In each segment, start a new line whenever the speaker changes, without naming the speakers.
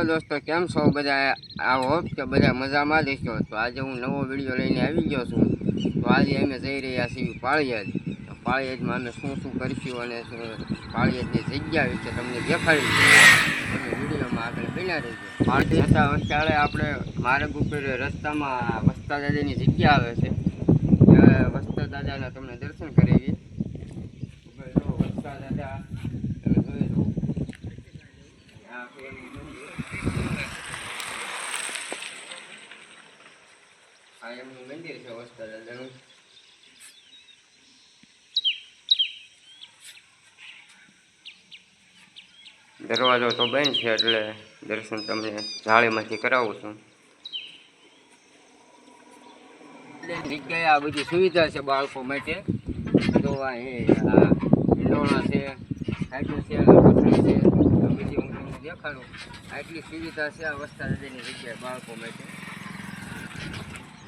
Hello દોસ્તો, કેમ છો? બધા આ હોપ કે બધા મજામાં દેશો તો આજે હું નવો વીડિયો લઈને આવી ગયો છું. તો આજે અમે જઈ રહ્યા છીએ પાળિયાદ તો પાળિયાદમાં અમે શું શું કરીશું અને પાળિયાદની જગ્યા વિશે તમને દેખાડી વિડીયોમાં આગળ બન્યા રહેજો. પાળિયાદ જતા વસ્તાળે આપણે માર્ગ ઉપર રસ્તામાં વસ્તા દાદાની જગ્યા આવે છે. વસ્તા દાદાના તમને દર્શન કરાવીએ ઉપર જો વસ્તા દાદા તમે જોઈ લો આ છે એનું મંદિર. આ એમનું મંદિર છે વસ્તા દાદાનું દરવાજો તો બંધ છે એટલે દર્શન તમને જાળીમાંથી કરાવું છું જગ્યાએ આ બધી સુવિધા છે બાળકો માટે તો આ એ આ હિંડોળા છે સાયકલ છે પથરી છે આ બધી હું તમને દેખાડું આટલી સુવિધા છે આ વસ્તા દાદાની જગ્યાએ બાળકો માટે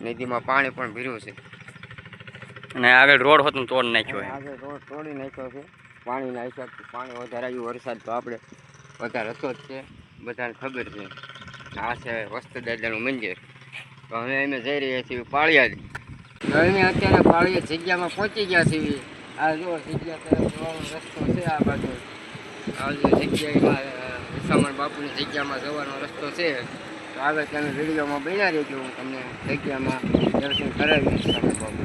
નદીમાં પાણી પણ ભર્યું છે.
અને આગળ રોડ હોત તોડ નાખ્યો
આગળ રોડ તોડી નાખ્યો છે. પાણી નાખ્યા પાણી વધારે આવ્યું. વરસાદ તો આપણે વધારે હતો જ છે. બધાને ખબર છે. આ છે વસ્તદાદાનું મંદિર. તો હવે અમે જઈ રહ્યા છીએ પાળિયા તો અમે અત્યારે પાળિયા જગ્યામાં પહોંચી ગયા છીએ. આ જો જગ્યા તરફ જવાનો રસ્તો છે આ બાજુ. આ જો જગ્યામાં બાપુની જગ્યામાં જવાનો રસ્તો છે. તો આગળ તમે વિડીયોમાં બન્યા રહેજો. હું તમને જગ્યામાં દર્શન કરાવી તમે બાપુ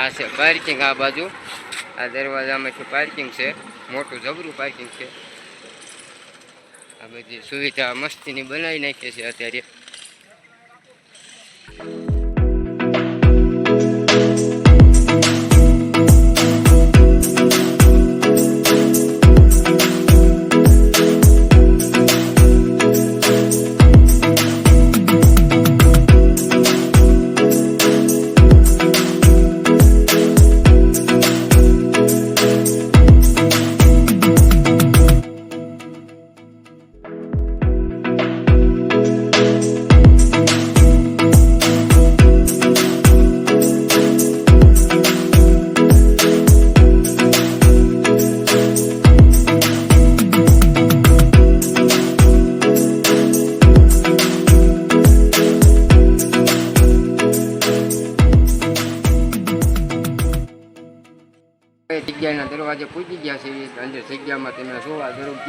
આ છે પાર્કિંગ આ બાજુ. આ દરવાજામાંથી પાર્કિંગ છે. મોટું જબરું પાર્કિંગ છે. આ બધી સુવિધા મસ્તીની બનાવી નાખી છે અત્યારે.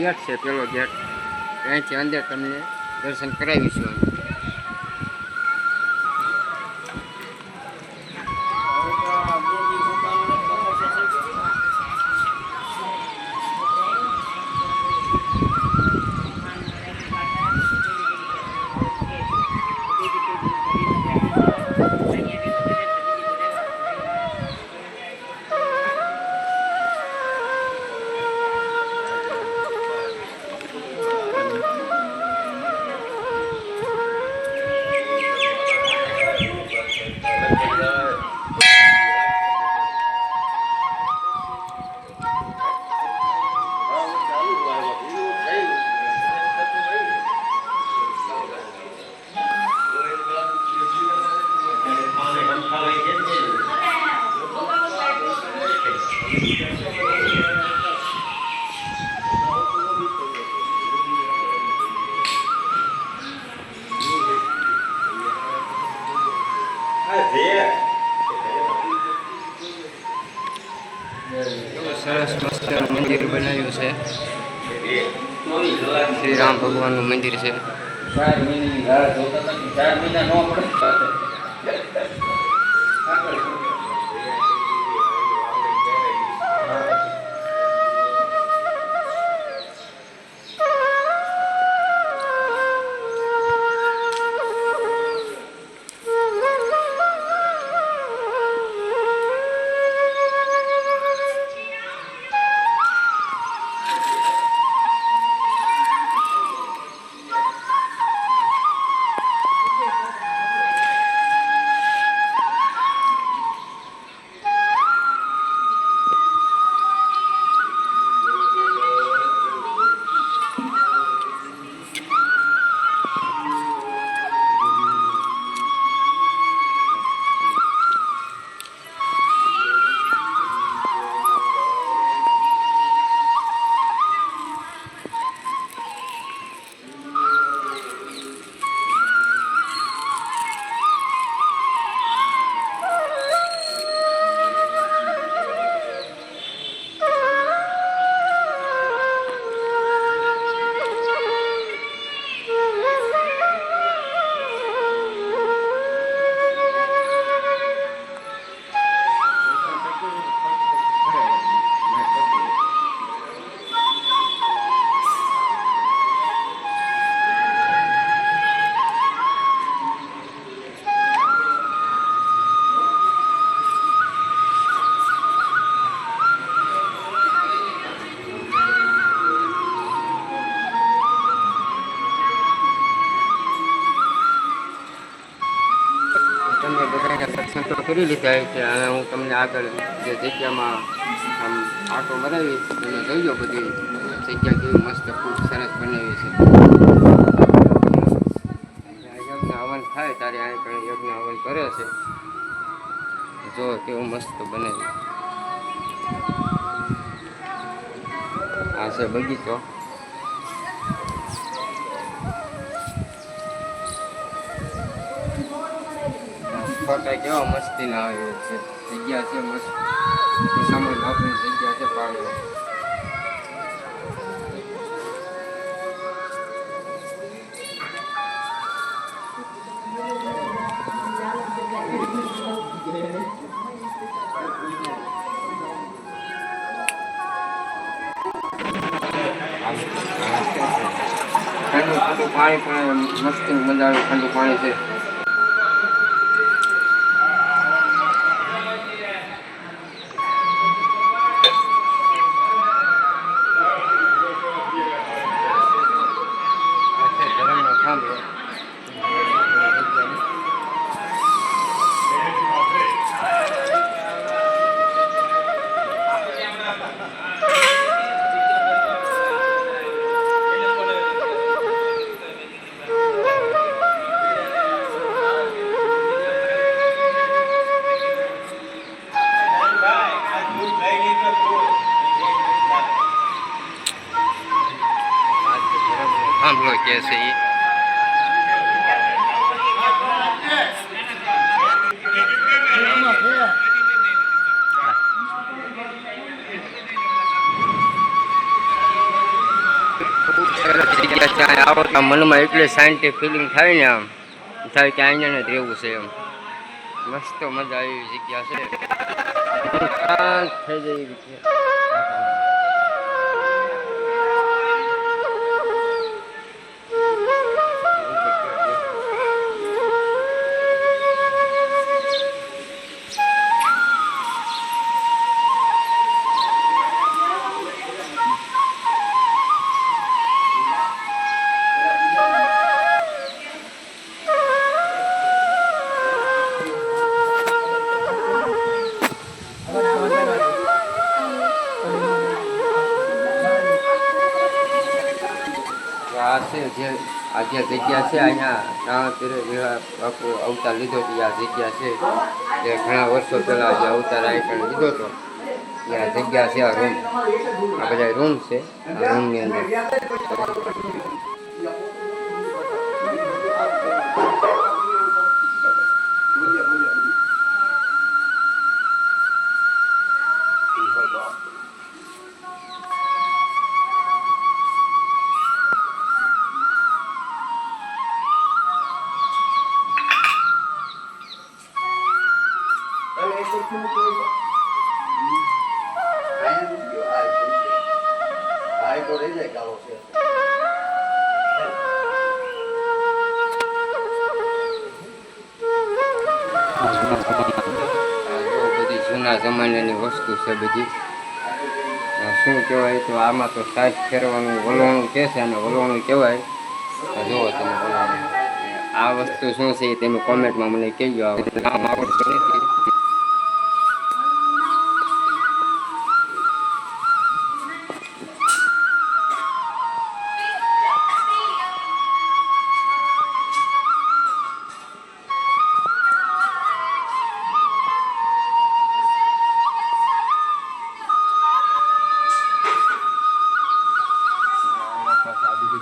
ગેટ છે પેલો ગેટ. ત્યાંથી અંદર તમને દર્શન કરાવીશું મંદિર છે.
ચાર મહિનાની રાહ જોતા ચાર મહિના નો પડે
કરી લીધા છે. અને હું તમને આગળ જે જગ્યામાં આમ આટો મરાવીશ તમે જોઈજો બધી જગ્યા કેવી મસ્ત, ખૂબ સરસ બનાવી છે. યજ્ઞ હવન થાય ત્યારે આ કંઈ યજ્ઞ હવન કરે છે. જો કેવું મસ્ત બનાવ્યું આ છે બગીચો. ફોટા કેવા મસ્તી આવે છે. જગ્યા છે મસ્ત. સામાન આપણી જગ્યા છે પાણી ઠંડુ પાણી પણ મસ્ત આવે ઠંડુ પાણી છે. થાંભલો કે મનમાં એટલી શાંતિ ફિલિંગ થાય ને આમ થાય કે અહીંયા જ રહેવું છે એમ મસ્ત મજા આવી જગ્યા છે શાંત થઈ જાય બાપુ અવતાર લીધો હતો આ જગ્યા છે. એ ઘણા વર્ષો પહેલાં જે અવતાર અહીં લીધો હતો આ જગ્યા છે આ રૂમ. આ બધા રૂમ છે. આ રૂમની અંદર. બધી જૂના જમાનાની વસ્તુ છે બધી. શું કહેવાય તો આમાં તો સાજ ફેરવાનું વલવાણું કહે છે અને વલવાણું કહેવાય. જુઓ તમે આ વસ્તુ શું છે એ તમે કોમેન્ટમાં મને કહેજો. આવડતું નથી.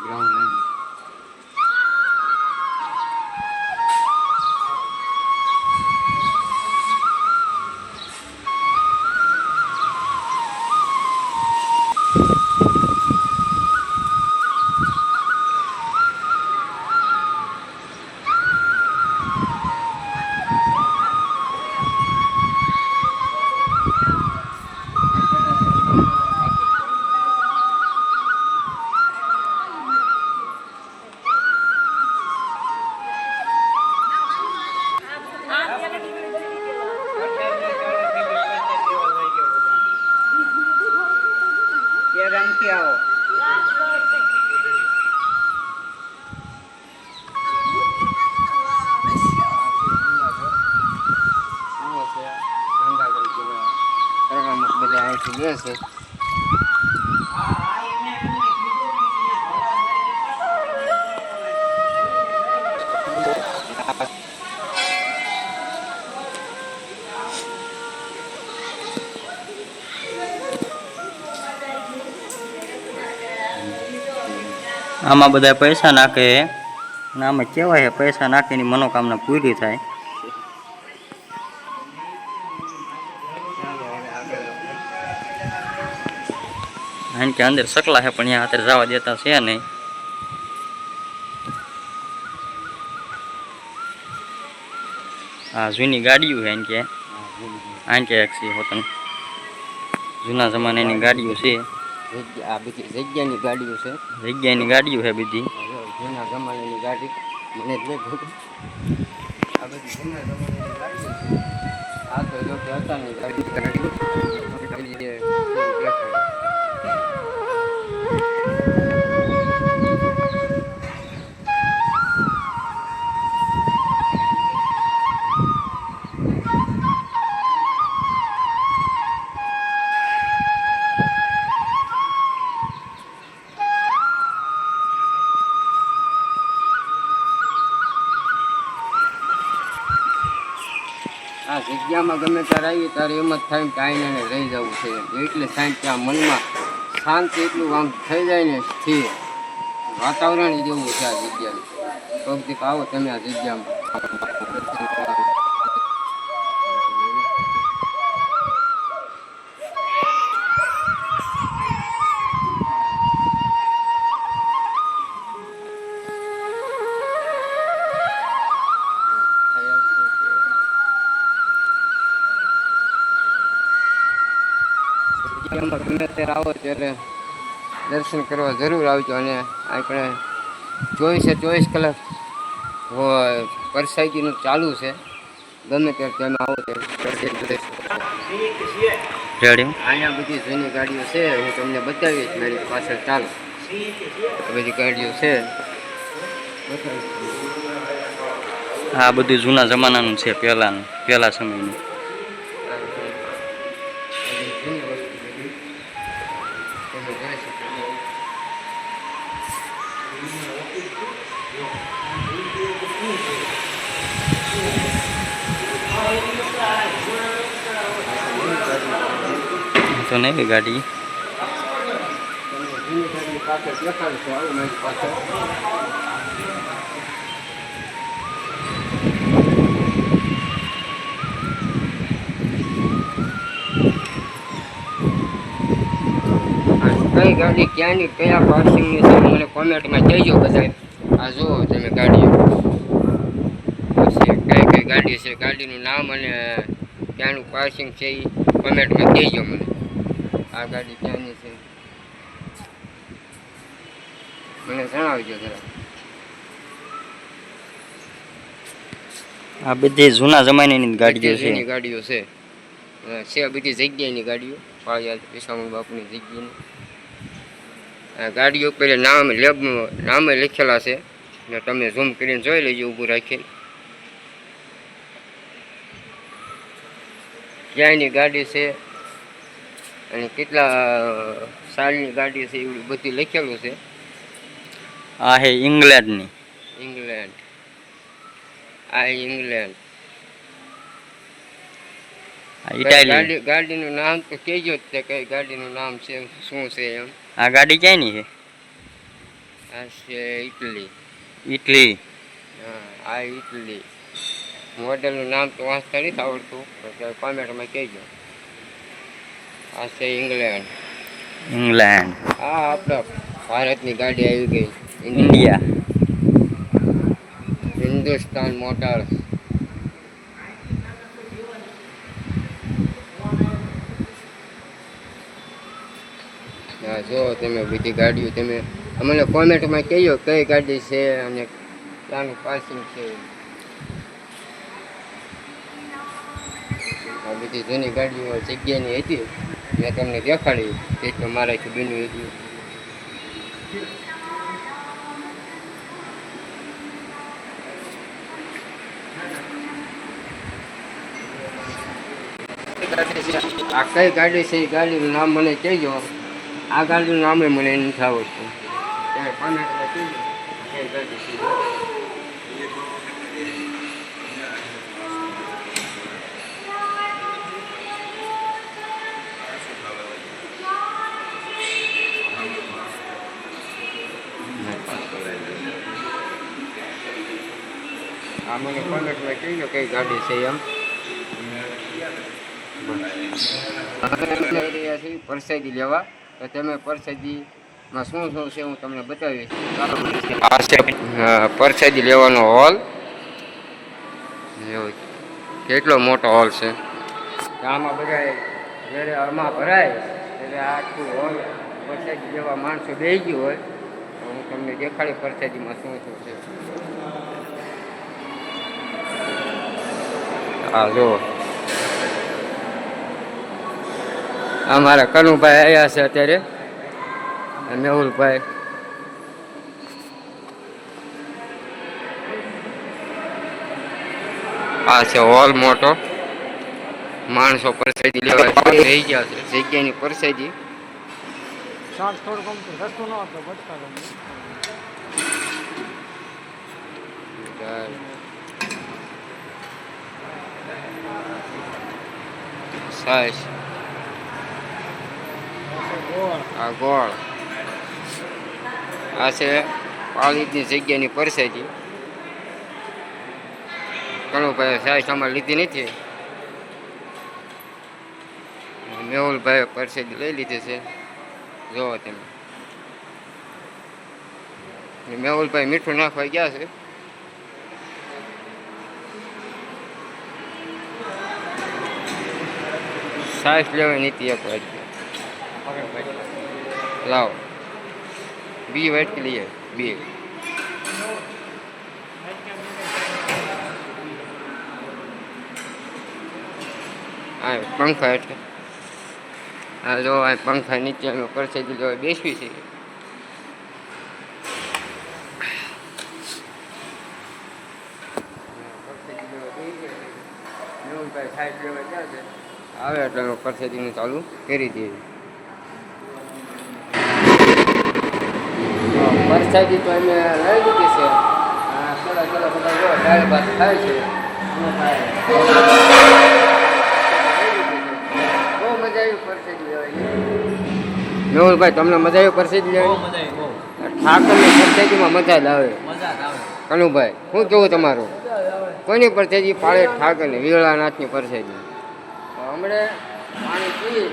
પાછું
આમાં બધા પૈસા નાખે અને આમાં કહેવાય પૈસા નાખીની મનોકામના પૂરી થાય. કારણ કે અંદર સકલા છે પણ અહીંયા અત્યારે જવા દેતા છે નહીં. હા જૂની ગાડીઓ છે કે. આન કે એક છે હોતન. જૂના જમાનાની ગાડીઓ છે.
જગ્યા આ બધી જગ્યાની ગાડીઓ છે.
જગ્યાની ગાડીઓ છે બધી.
જૂના જમાનાની ગાડી. મને જ આ બધી જૂના જમાનાની ગાડીઓ છે. આ તો જો કે અત્યારની ગાડી ગમે ત્યારે આવીએ ત્યારે એમ જ થાય કે આઈને ને રહી જવું છે. એટલે સાંજ ત્યાં મનમાં શાંતિ એટલું આમ થઈ જાય ને સ્થિર. વાતાવરણ જેવું છે આ જગ્યાનું. દીક આવો તમે આ જગ્યામાં. જગ્યામાં આવો ત્યારે દર્શન કરવા જરૂર આવજો અને આપણે ચોવીસે ચોવીસ કલાક હોય પરસાઈજીનું ચાલુ છે. ગમે ત્યારે તમે આવો ત્યારે અહીંયા બધી જૂની ગાડીઓ છે હું તમને બતાવીશ મારી પાછળ ચાલો. બધી ગાડીઓ છે. બતાવીશ.
આ બધું જૂના જમાનાનું છે પહેલાનું પહેલા સમયનું. તો નહીં
તમને ગાડી. કઈ ગાડી ક્યાંની, કયા પાર્સિંગની છે, મને કોમેન્ટમાં કહેજો બધા આ જુઓ તમે ગાડીઓ. પછી કઈ કઈ ગાડી છે, ગાડીનું નામ અને ક્યાંનું પાર્સિંગ છે એ કોમેન્ટમાં કહેજો મને. આ ગાડી ક્યાંની છે. મને જણાવજો જરા.
આ બધી જૂના જમાનાની ગાડીઓ છે.
એની ગાડીઓ છે. છે બધી જગ્યાની ગાડીઓ. પાળિયાદ વિશામણ બાપુની જગ્યાની. આ ગાડીઓ ઉપર નામ લેબ નામે લખેલા છે. ને તમે ઝૂમ કરીને જોઈ લેજો ઊભું રાખીને. ક્યાંયની ગાડી છે. અને કેટલા સાલની ગાડી છે એવું બધું લખેલું છે?
આ હે ઇંગ્લેન્ડની.
ઇંગ્લેન્ડ. આ ઇંગ્લેન્ડ. ગાડી ગાડીનું નામ તો કહેજો જ તે કઈ ગાડીનું નામ છે શું છે એમ.
આ ગાડી ક્યાંની છે?
આ છે ઇટલી.
ઇટલી.
હા આ ઇટલી. મોડેલનું નામ તો વાંચતા નથી આવડતું કોમેન્ટમાં કહેજો. આ છે ઇંગ્લેન્ડ
ઇંગ્લેન્ડ
આ આપણા ભારતની ગાડી આવી ગઈ.
ઇન્ડિયા.
હિન્દુસ્તાન મોટર્સ જો તમે બધી ગાડીઓ તમે અમને કોમેન્ટમાં કહ્યો કઈ ગાડી છે અને ક્યાંનું પાસિંગ છે. આ બધી જૂની ગાડીઓ જગ્યાની હતી. મેં તમને દેખાડી એટલે મારાથી બન્યું હતું આ કઈ ગાડી છે? એ ગાડીનું નામ મને કહેજો. આ ગાડીનું નામે મને નથી આવડતું. ત્યારે કઈ ગાડી છે? આ મને કોન્ટેક્ટમાં કહેજો કઈ ગાડી છે એમ. પરસાદી લેવા. તો તમે પરસાદીમાં શું શું છે હું તમને બતાવીશ. હા પરસાદી લેવાનો હોલ. કેટલો મોટો હોલ છે? આમાં બધા જ્યારે આમાં ભરાય. ત્યારે આખું હોલ પરસાદી લેવા માણસો બેસી ગયું હોય. તો હું તમને દેખાડી પરસાદીમાં શું શું છે. હા જો આ મારા કનુભાઈ આવ્યા છે અત્યારે. આ મેહુલભાઈ. આ છે હોલ મોટો. માણસો પરસાદી લેવા રહી ગયા છે. જગ્યાની પરસાદી. સાઈઝ આ ગોળ. આ છે પાલીની જગ્યાની પરસાદી. ઘણું ભાઈ સાઈઝ અમારે લીધી નથી. મેહુલભાઈ પરસાદી લઈ લીધી છે. જોવો તમે. મેહુલભાઈ મીઠું નાખવા ગયા છે. સાઈઝ લેવાની નીતિ એક વાત લાવો. બી વાઇટ કે લઈએ. બે. હા પંખા એટલે હા જો આ પંખા નીચે અમે પરસેદી જો બેસવી છે. આવે એટલે પરસેદીનું ચાલુ કરી દઈએ પરસાદી તો એને લઈ દીધી છે. થોડા થોડા બધા દાળ ભાત ખાય છે. બહુ મજા આવી પરસાદી લેવાની. મેહુલભાઈ તમને મજા આવી પરસાદી લેવાની? ઠાકરની પરસાદીમાં મજા જ આવે. કનુભાઈ શું કેવું તમારું? કોની પરસેદી? પાળે ઠાકરની વીરળાનાથની પરસાદી. હમણાં પાણી પીએ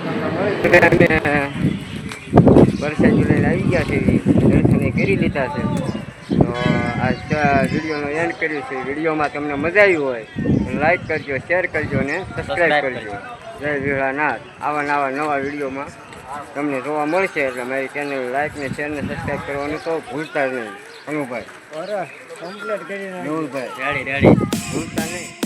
તમને અમે વરસાદ લઈને આવી ગયા છે દર્શન કરી લીધા છે. તો આ વિડીયોનો એન્ડ કર્યું છે. વિડીયોમાં તમને મજા આવી હોય લાઈક કરજો શેર કરજો અને સબસ્ક્રાઈબ કરજો. જય વીરળાનાથ આવા નવા નવા વિડીયોમાં તમને જોવા મળશે. એટલે મારી ચેનલ લાઈક ને શેર ને સબસ્ક્રાઈબ કરવાનું તો ભૂલતા જ નહીં. અનુભાઈ.
કમ્પ્લીટ કરી
મેહુલભાઈ
રેડી રેડી
ભૂલતા નહીં.